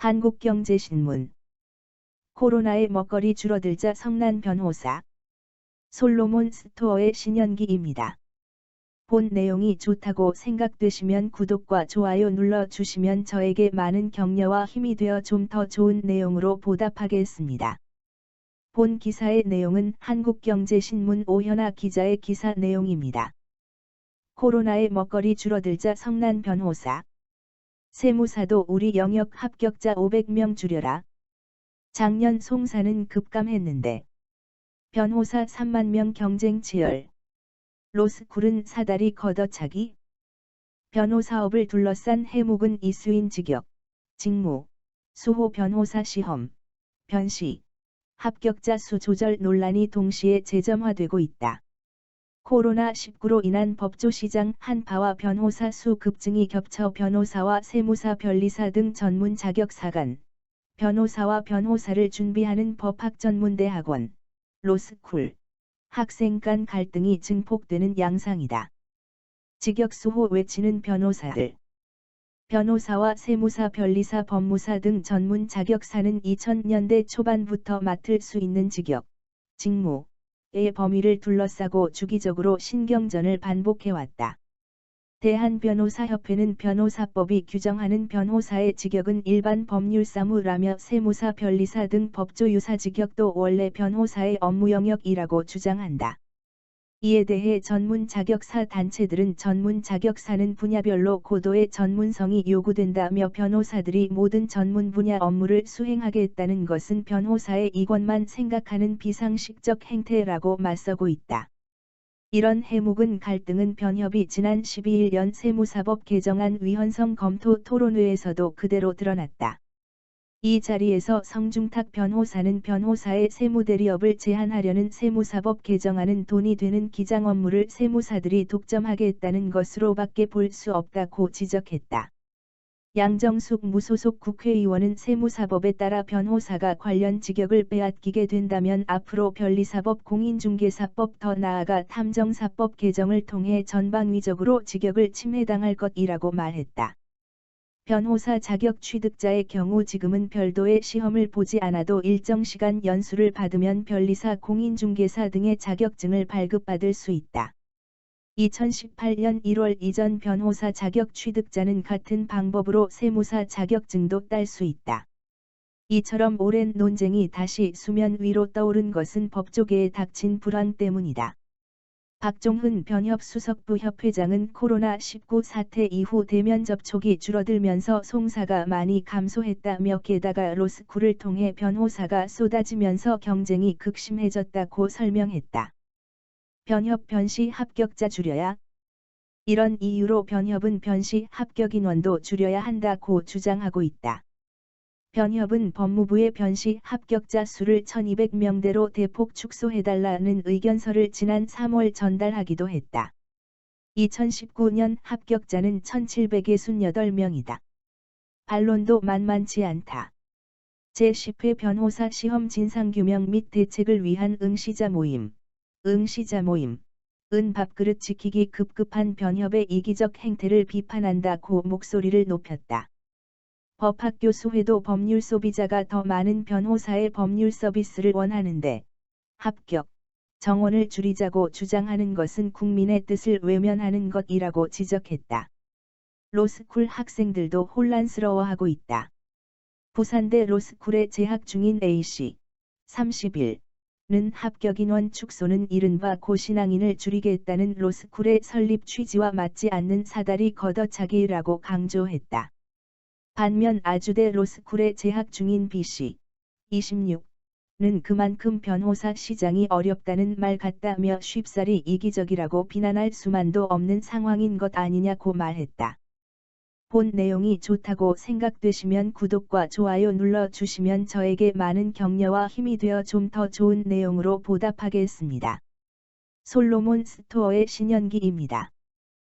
한국경제신문 코로나의 먹거리 줄어들자 성난 변호사 솔로몬 스토어의 신연기입니다. 본 내용이 좋다고 생각되시면 구독과 좋아요 눌러주시면 저에게 많은 격려와 힘이 되어 좀 더 좋은 내용으로 보답하겠습니다. 본 기사의 내용은 한국경제신문 오현아 기자의 기사 내용입니다. 코로나의 먹거리 줄어들자 성난 변호사 세무사도 우리 영역 합격자 500명 줄여라. 작년 송사는 급감했는데 변호사 3만 명 경쟁 치열. 로스쿨은 사다리 걷어차기. 변호사업을 둘러싼 해묵은 이수인 직역, 직무, 수호 변호사 시험, 변시, 합격자 수 조절 논란이 동시에 재점화되고 있다. 코로나19로 인한 법조 시장 한파와 변호사 수 급증이 겹쳐 변호사와 세무사 변리사 등 전문 자격 사관, 변호사와 변호사를 준비하는 법학전문대학원, 로스쿨, 학생 간 갈등이 증폭되는 양상이다. 직역수호 외치는 변호사들. 변호사와 세무사 변리사 법무사 등 전문 자격사는 2000년대 초반부터 맡을 수 있는 직역, 직무, 의 범위를 둘러싸고 주기적으로 신경전을 반복해왔다. 대한변호사협회는 변호사법이 규정하는 변호사의 직역은 일반 법률사무라며 세무사 변리사 등 법조 유사 직역도 원래 변호사의 업무 영역이라고 주장한다. 이에 대해 전문 자격사 단체들은 전문 자격사는 분야별로 고도의 전문성이 요구된다며 변호사들이 모든 전문 분야 업무를 수행하겠다는 것은 변호사의 이권만 생각하는 비상식적 행태라고 맞서고 있다. 이런 해묵은 갈등은 변협이 지난 12일 연 세무사법 개정안 위헌성 검토 토론회에서도 그대로 드러났다. 이 자리에서 성중탁 변호사는 변호사의 세무대리업을 제한하려는 세무사법 개정안은 돈이 되는 기장 업무를 세무사들이 독점하겠다는 것으로밖에 볼 수 없다고 지적했다. 양정숙 무소속 국회의원은 세무사법에 따라 변호사가 관련 직역을 빼앗기게 된다면 앞으로 변리사법 공인중개사법 더 나아가 탐정사법 개정을 통해 전방위적으로 직역을 침해당할 것이라고 말했다. 변호사 자격 취득자의 경우 지금은 별도의 시험을 보지 않아도 일정 시간 연수를 받으면 변리사 공인중개사 등의 자격증을 발급받을 수 있다. 2018년 1월 이전 변호사 자격 취득자는 같은 방법으로 세무사 자격증도 딸 수 있다. 이처럼 오랜 논쟁이 다시 수면 위로 떠오른 것은 법조계에 닥친 불안 때문이다. 박종훈 변협 수석부 협회장은 코로나19 사태 이후 대면 접촉이 줄어들면서 송사가 많이 감소했다며 게다가 로스쿨을 통해 변호사가 쏟아지면서 경쟁이 극심해졌다고 설명했다. 변협 변시 합격자 줄여야 이런 이유로 변협은 변시 합격 인원도 줄여야 한다고 주장하고 있다. 변협은 법무부의 변시 합격자 수를 1200명대로 대폭 축소해달라는 의견서를 지난 3월 전달하기도 했다. 2019년 합격자는 1768명이다. 반론도 만만치 않다. 제10회 변호사 시험 진상규명 및 대책을 위한 응시자 모임, 응시자 모임, 은 밥그릇 지키기 급급한 변협의 이기적 행태를 비판한다고 목소리를 높였다. 법학교 수회도 법률 소비자가 더 많은 변호사의 법률 서비스를 원하는데 합격, 정원을 줄이자고 주장하는 것은 국민의 뜻을 외면하는 것이라고 지적했다. 로스쿨 학생들도 혼란스러워하고 있다. 부산대 로스쿨에 재학 중인 A씨, 30일, 는 합격 인원 축소는 이른바 고신앙인을 줄이겠다는 로스쿨의 설립 취지와 맞지 않는 사다리 걷어차기라고 강조했다. 반면 아주대 로스쿨에 재학 중인 B씨 26는 그만큼 변호사 시장이 어렵다는 말 같다며 쉽사리 이기적이라고 비난할 수만도 없는 상황인 것 아니냐고 말했다. 본 내용이 좋다고 생각되시면 구독과 좋아요 눌러주시면 저에게 많은 격려와 힘이 되어 좀 더 좋은 내용으로 보답하겠습니다. 솔로몬 스토어의 신연기입니다.